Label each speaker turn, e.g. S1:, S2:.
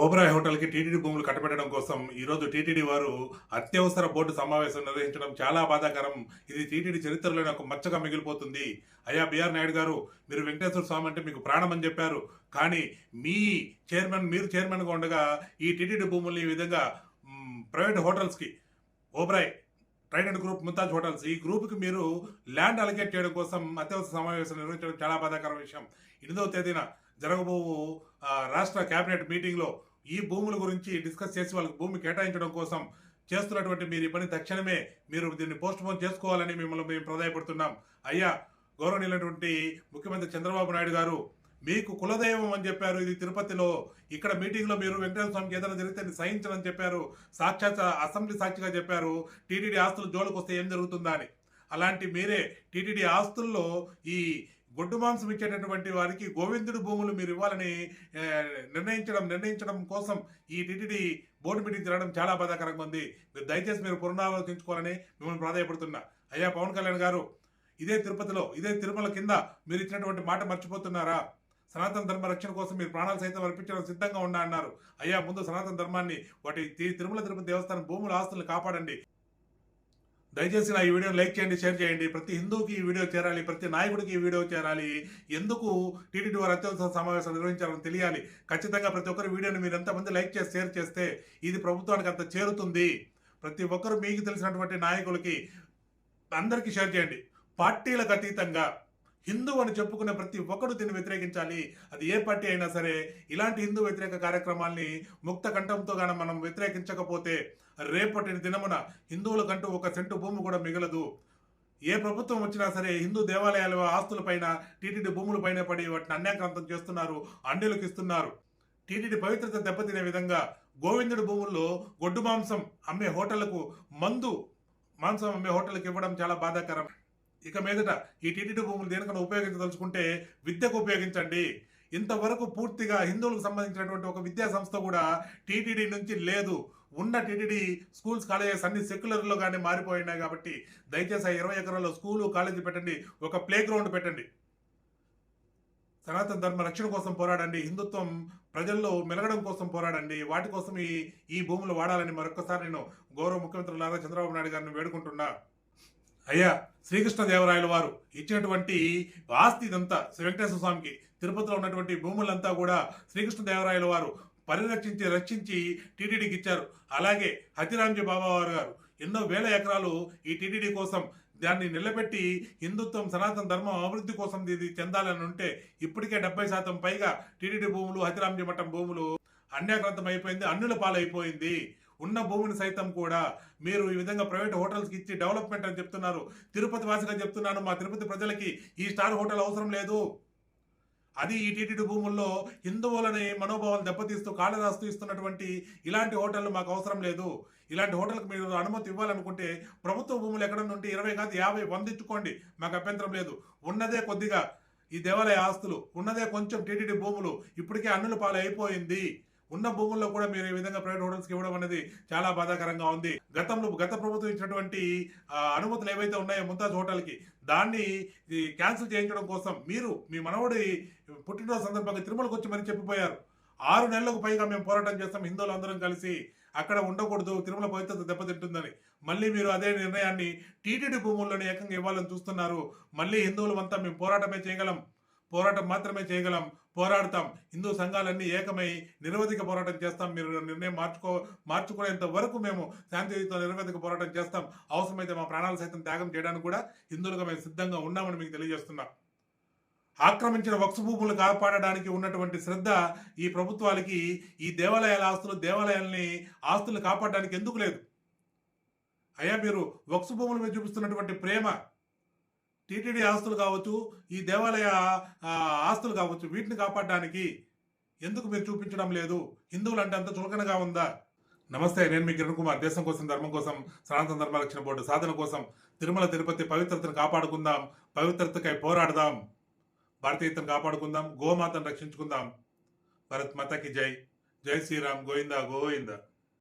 S1: ఓబరాయ్ హోటల్కి టీటీడీ భూములు కట్టబెట్టడం కోసం ఈరోజు టీటీడీ వారు అత్యవసర బోర్డు సమావేశం నిర్వహించడం చాలా బాధాకరం. ఇది టీటీడీ చరిత్రలోనే ఒక మచ్చగా మిగిలిపోతుంది. అయ్యా బిఆర్ నాయుడు గారు మీరు వెంకటేశ్వర స్వామి అంటే మీకు ప్రాణం అని చెప్పారు. కానీ మీ చైర్మన్ మీరు చైర్మన్గా ఉండగా ఈ టీటీడీ భూముల్ని ఈ విధంగా private హోటల్స్కి Oberoi Trident group Mumtaz hotels. ఈ గ్రూప్కి మీరు ల్యాండ్ అలకేట్ చేయడం కోసం అత్యవసర సమావేశం నిర్వహించడం చాలా బాధాకర విషయం. ఎనిమిదవ తేదీన జరగబో రాష్ట్ర కేబినెట్ మీటింగ్లో ఈ భూముల గురించి డిస్కస్ చేసి వాళ్ళకి భూమి కేటాయించడం కోసం చేస్తున్నటువంటి మీరు ఈ పని తక్షణమే మీరు దీన్ని పోస్ట్ పోన్ చేసుకోవాలని మిమ్మల్ని మేము ప్రదాయపడుతున్నాం అయ్యా గౌరవనీయులైనటువంటి ముఖ్యమంత్రి చంద్రబాబు నాయుడు గారు మీకు కులదైవం అని చెప్పారు. ఇది తిరుపతిలో ఇక్కడ మీటింగ్లో మీరు వెంకటేశ్వర స్వామికి ఏదైనా జరిగితే అది చెప్పారు. సాక్షాత్ అసెంబ్లీ సాక్షిగా చెప్పారు. టీటీడీ ఆస్తులు జోలికి వస్తే ఏం జరుగుతుందా అని. అలాంటి మీరే టీటీడీ ఆస్తుల్లో ఈ గొడ్డు మాంసం ఇచ్చేటటువంటి వారికి గోవిందుడు భూములు మీరు ఇవ్వాలని నిర్ణయించడం నిర్ణయించడం కోసం ఈ టీటీడీ బోర్డు మీటింగ్ జరగడం చాలా బాధాకరంగా ఉంది. మీరు దయచేసి మీరు పునరాలోచించుకోవాలని మిమ్మల్ని ప్రాధాయపడుతున్నా. అయ్యా పవన్ కళ్యాణ్ గారు ఇదే తిరుపతిలో ఇదే తిరుమల కింద మీరు ఇచ్చినటువంటి మాట మర్చిపోతున్నారా? సనాతన ధర్మ రక్షణ కోసం మీరు ప్రాణాలు సైతం అర్పించడం సిద్ధంగా ఉన్నా అన్నారు. అయ్యా ముందు సనాతన ధర్మాన్ని వాటి తిరుమల తిరుపతి దేవస్థానం భూముల ఆస్తులను కాపాడండి. దయచేసి నా ఈ వీడియో లైక్ చేయండి షేర్ చేయండి. ప్రతి హిందూకి ఈ వీడియో చేరాలి ప్రతి నాయకుడికి ఈ వీడియో చేరాలి. ఎందుకు టీటీడీ వారు అత్యవసర సమావేశం నిర్వహించాలని తెలియాలి. ఖచ్చితంగా ప్రతి ఒక్కరి వీడియోని మీరు ఎంతమంది లైక్ చేసి షేర్ చేస్తే ఇది ప్రభుత్వానికి అంత చేరుతుంది. ప్రతి ఒక్కరు మీకు తెలిసినటువంటి నాయకులకి అందరికీ షేర్ చేయండి. పార్టీలకు అతీతంగా హిందూ అని చెప్పుకునే ప్రతి ఒక్కరు దీన్ని వ్యతిరేకించాలి. అది ఏ పార్టీ అయినా సరే ఇలాంటి హిందూ వ్యతిరేక కార్యక్రమాల్ని ముక్త కంఠంతో గాన మనం వ్యతిరేకించకపోతే రేపటి దినమున హిందువులకంటూ ఒక సెంటు భూమి కూడా మిగలదు. ఏ ప్రభుత్వం వచ్చినా సరే హిందూ దేవాలయాల ఆస్తులపైన టీటీడీ భూములపైన పడి వాటిని అన్యాక్రాంతం చేస్తున్నారు అండీలకు ఇస్తున్నారు. టీటీడీ పవిత్రత దెబ్బతినే విధంగా గోవిందుడి భూముల్లో గొడ్డు మాంసం అమ్మే హోటళ్ళకు మందు మాంసం అమ్మే హోటళ్ళకి ఇవ్వడం చాలా బాధాకరం. ఇక మీదట ఈ టీటీడీ భూములు దేనికన్నా ఉపయోగించదలుచుకుంటే విద్యకు ఉపయోగించండి. ఇంతవరకు పూర్తిగా హిందువులకు సంబంధించినటువంటి ఒక విద్యా సంస్థ కూడా టీటీడీ నుంచి లేదు. ఉన్న టీటీడీ స్కూల్స్ కాలేజెస్ అన్ని సెక్యులర్లో కానీ మారిపోయినాయి కాబట్టి దయచేసి ఆ ఇరవై ఎకరాల్లో స్కూలు కాలేజీ పెట్టండి. ఒక ప్లే గ్రౌండ్ పెట్టండి. సనాతన ధర్మ రక్షణ కోసం పోరాడండి. హిందుత్వం ప్రజల్లో మెలగడం కోసం పోరాడండి. వాటి కోసం ఈ ఈ భూములు వాడాలని మరొకసారి నేను గౌరవ ముఖ్యమంత్రి నారా చంద్రబాబు నాయుడు గారిని వేడుకుంటున్నా. అయ్యా శ్రీకృష్ణదేవరాయల వారు ఇచ్చినటువంటి ఆస్తి ఇదంతా శ్రీ వెంకటేశ్వర స్వామికి తిరుపతిలో ఉన్నటువంటి భూములంతా కూడా శ్రీకృష్ణదేవరాయల వారు పరిరక్షించి రక్షించి టీటీడీకి ఇచ్చారు. అలాగే హతిరాంజీ బాబా వారు గారు ఎన్నో వేల ఎకరాలు ఈ టీటీడీ కోసం దాన్ని నిలబెట్టి హిందుత్వం సనాతన ధర్మం అభివృద్ధి కోసం ఇది చెందాలని ఉంటే ఇప్పటికే డెబ్బై శాతం పైగా టీటీడీ భూములు హతిరాంజీ మఠం భూములు అన్యాక్రాంతం అయిపోయింది అన్నుల పాలైపోయింది. ఉన్న భూమిని సైతం కూడా మీరు ఈ విధంగా ప్రైవేట్ హోటల్స్కి ఇచ్చి డెవలప్మెంట్ అని చెప్తున్నారు. తిరుపతి వాసిగా చెప్తున్నాను మా తిరుపతి ప్రజలకి ఈ స్టార్ హోటల్ అవసరం లేదు. అది ఈ టీటీడీ భూముల్లో హిందువులని మనోభావాలు దెబ్బతీస్తూ కాళరాస్తూ ఇస్తున్నటువంటి ఇలాంటి హోటళ్ళు మాకు అవసరం లేదు. ఇలాంటి హోటల్కి మీరు అనుమతి ఇవ్వాలనుకుంటే ప్రభుత్వ భూములు ఎక్కడ నుండి ఇరవై కాదు యాభై వందించుకోండి మాకు అభ్యంతరం లేదు. ఉన్నదే కొద్దిగా ఈ దేవాలయ ఆస్తులు ఉన్నదే కొంచెం టీటీడీ భూములు ఇప్పటికే అన్నుల పాలు అయిపోయింది. ఉన్న భూముల్లో కూడా మీరు ఈ విధంగా ప్రైవేట్ హోటల్స్కి ఇవ్వడం అనేది చాలా బాధాకరంగా ఉంది. గతంలో గత ప్రభుత్వం ఇచ్చినటువంటి అనుమతులు ఏవైతే ఉన్నాయో ముంతాజ్ హోటల్కి దాన్ని ఈ, క్యాన్సిల్ చేయించడం కోసం మీరు మీ మనవడి పుట్టినరోజు సందర్భంగా తిరుమలకు వచ్చి మరి చెప్పిపోయారు. ఆరు నెలలకు పైగా మేము పోరాటం చేస్తాం హిందువులు అందరం కలిసి. అక్కడ ఉండకూడదు తిరుమల పవిత్రత దెబ్బతింటుందని. మళ్ళీ మీరు అదే నిర్ణయాన్ని టీటీడీ భూముల్లోనే ఏకంగా ఇవ్వాలని చూస్తున్నారు. మళ్ళీ హిందువులమంతా మేము పోరాటమే చేయగలం. పోరాటం మాత్రమే చేయగలం పోరాడతాం. హిందూ సంఘాలన్నీ ఏకమై నిరవధిక పోరాటం చేస్తాం. మీరు నిర్ణయం మార్చుకో మార్చుకునేంత వరకు మేము శాంతియుత నిరవధిక పోరాటం చేస్తాం. అవసరమైతే మా ప్రాణాలు సైతం త్యాగం చేయడానికి కూడా హిందువులుగా మేము సిద్ధంగా ఉన్నామని మీకు తెలియజేస్తున్నాం. ఆక్రమించిన వక్స్ భూములు కాపాడడానికి ఉన్నటువంటి శ్రద్ధ ఈ ప్రభుత్వాలకి ఈ దేవాలయాల ఆస్తులు దేవాలయాల్ని ఆస్తులు కాపాడడానికి ఎందుకు లేదు? అయ్యా మీరు వక్స భూముల మీద చూపిస్తున్నటువంటి ప్రేమ టీటీడీ ఆస్తులు కావచ్చు ఈ దేవాలయ ఆస్తులు కావచ్చు వీటిని కాపాడడానికి ఎందుకు మీరు చూపించడం లేదు? హిందువులు అంటే అంత చులకనగా ఉందా? నమస్తే నేను మీ కిరణ్ కుమార్. దేశం కోసం ధర్మం కోసం సనాతన ధర్మ రక్షణ బోర్డు సాధన కోసం తిరుమల తిరుపతి పవిత్రతను కాపాడుకుందాం పవిత్రతకై పోరాడదాం భారతీయతను కాపాడుకుందాం గోమాతను రక్షించుకుందాం. భరత్ మాతకి జై. జై శ్రీరామ్ గోవిందా గోవిందా.